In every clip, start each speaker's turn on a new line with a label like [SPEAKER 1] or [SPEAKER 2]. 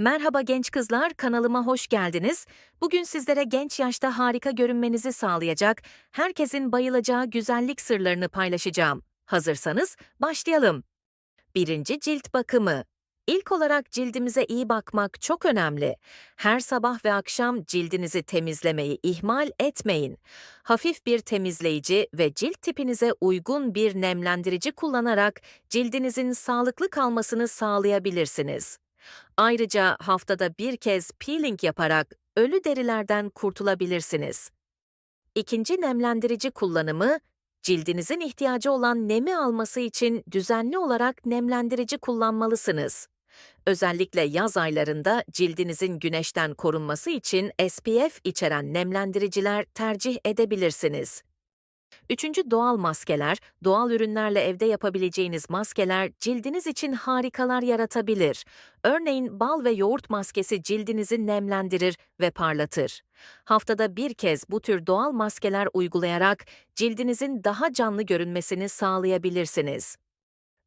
[SPEAKER 1] Merhaba genç kızlar, kanalıma hoş geldiniz. Bugün sizlere genç yaşta harika görünmenizi sağlayacak, herkesin bayılacağı güzellik sırlarını paylaşacağım. Hazırsanız başlayalım. Birinci cilt bakımı. İlk olarak cildimize iyi bakmak çok önemli. Her sabah ve akşam cildinizi temizlemeyi ihmal etmeyin. Hafif bir temizleyici ve cilt tipinize uygun bir nemlendirici kullanarak cildinizin sağlıklı kalmasını sağlayabilirsiniz. Ayrıca haftada bir kez peeling yaparak ölü derilerden kurtulabilirsiniz. İkinci nemlendirici kullanımı, cildinizin ihtiyacı olan nemi alması için düzenli olarak nemlendirici kullanmalısınız. Özellikle yaz aylarında cildinizin güneşten korunması için SPF içeren nemlendiriciler tercih edebilirsiniz. Üçüncü doğal maskeler, doğal ürünlerle evde yapabileceğiniz maskeler cildiniz için harikalar yaratabilir. Örneğin bal ve yoğurt maskesi cildinizi nemlendirir ve parlatır. Haftada bir kez bu tür doğal maskeler uygulayarak cildinizin daha canlı görünmesini sağlayabilirsiniz.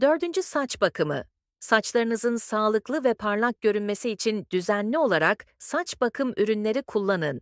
[SPEAKER 1] Dördüncü saç bakımı. Saçlarınızın sağlıklı ve parlak görünmesi için düzenli olarak saç bakım ürünleri kullanın.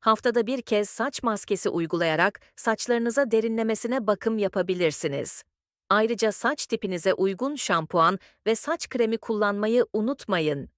[SPEAKER 1] Haftada bir kez saç maskesi uygulayarak saçlarınıza derinlemesine bakım yapabilirsiniz. Ayrıca saç tipinize uygun şampuan ve saç kremi kullanmayı unutmayın.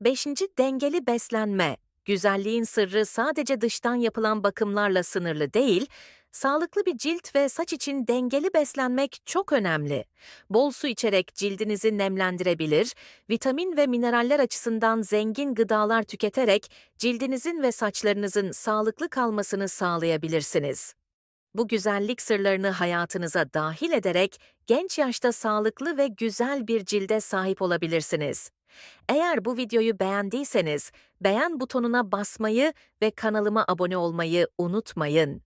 [SPEAKER 1] 5. Dengeli beslenme. Güzelliğin sırrı sadece dıştan yapılan bakımlarla sınırlı değil, sağlıklı bir cilt ve saç için dengeli beslenmek çok önemli. Bol su içerek cildinizi nemlendirebilir, vitamin ve mineraller açısından zengin gıdalar tüketerek cildinizin ve saçlarınızın sağlıklı kalmasını sağlayabilirsiniz. Bu güzellik sırlarını hayatınıza dahil ederek genç yaşta sağlıklı ve güzel bir cilde sahip olabilirsiniz. Eğer bu videoyu beğendiyseniz beğen butonuna basmayı ve kanalıma abone olmayı unutmayın.